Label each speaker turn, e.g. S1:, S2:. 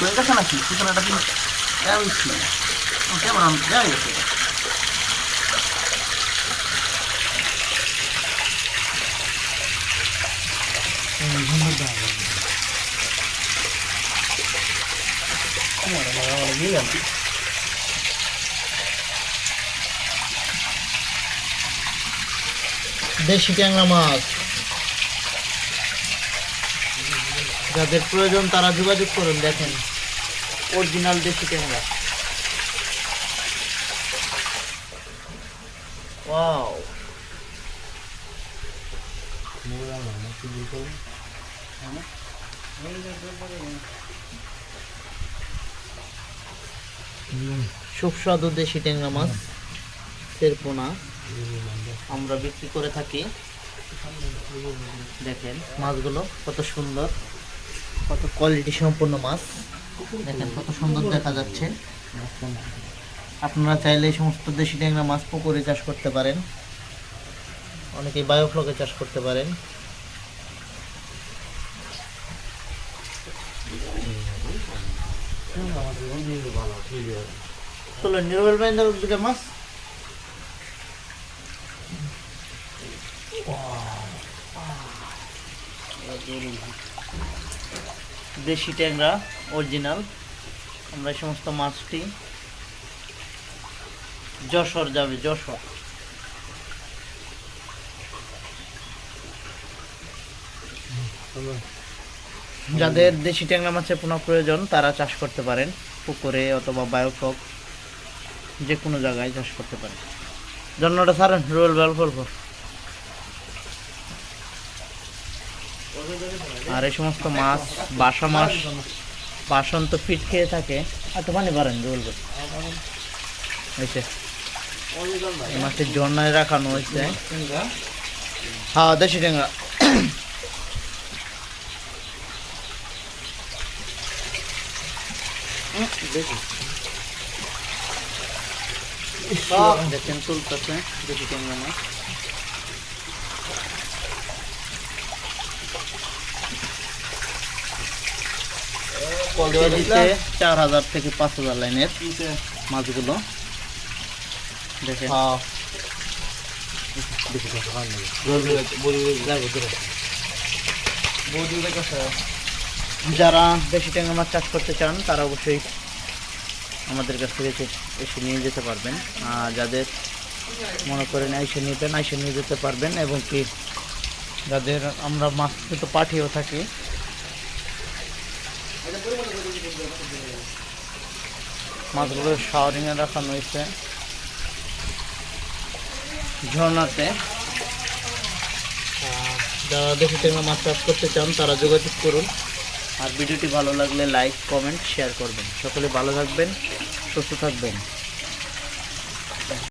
S1: হয়ে গেছে নাকি? সূচনাটা কিন্তু আমি ছিল কেমন আমি গেছে।
S2: দেশি ট্যাংরা মাছ। যাদের প্রয়োজন তারা যোগাযোগ করুন, দেখেন। অরিজিনাল দেশি ওয়াও সুস্বাদু দেশি ট্যাংরা মাছ, তেরপোনা। আমরা বিক্রি করে থাকি। দেখেন মাছগুলো কত সুন্দর। কত কোয়ালিটি সম্পন্ন মাছ। দেখেন কত সুন্দর দেখা যাচ্ছে। আপনারা চাইলে এই সমস্ত দেশি ট্যাংরা মাছ পুকুরে চাষ করতে পারেন। অনেকে বায়োফ্লকে চাষ করতে পারেন। চলো মাছ। দেশি ট্যাংরা অরিজিনাল আমরা এই সমস্ত মাছটি যশোর যাবে, যশোর। যাদের দেশি ট্যাংরা মাছের পুনঃ প্রয়োজন, তারা চাষ করতে পারেন। পুকুরে অথবা বায়োফক যে কোনো জায়গায় চাষ করতে পারেন। জন্যটা ছাড়েন রোল বেল ফলফ আর এই সমস্ত মাছ, বাসা মাছ বাসন্ত ফিট খেয়ে থাকে। আর তো পানি পারেন রোল বেল হয়েছে এই মাছটি জন্নায় রাখানো হয়েছে। হ্যাঁ দেশি ট্যাংরা। দেখেন তুলতেছে দেশি ট্যাংরা। মাছ কেজিতে চার হাজার থেকে পাঁচ হাজার লাইনের মাছগুলো। দেখেন। যারা বেশি ট্যাংরা মাছ চাষ করতে চান তারা অবশ্যই আমাদের কাছ থেকে এসে- নিয়ে যেতে পারবেন। আর যাদের মনে করেন এসে নেবেন এসে নিয়ে যেতে পারবেন। এবং কি যাদের আমরা মাছ তো পাঠিয়েও থাকি মাছগুলো শাওয়ারিংয়ে রাখানো হয়েছে। ঝর্ণাতে। যারা দেশি ট্যাংরা মাছ চাষ করতে চান তারা যোগাযোগ করুন। আর ভিডিওটি ভালো লাগলে লাইক কমেন্ট শেয়ার করবেন। সকলে ভালো থাকবেন সুস্থ থাকবেন।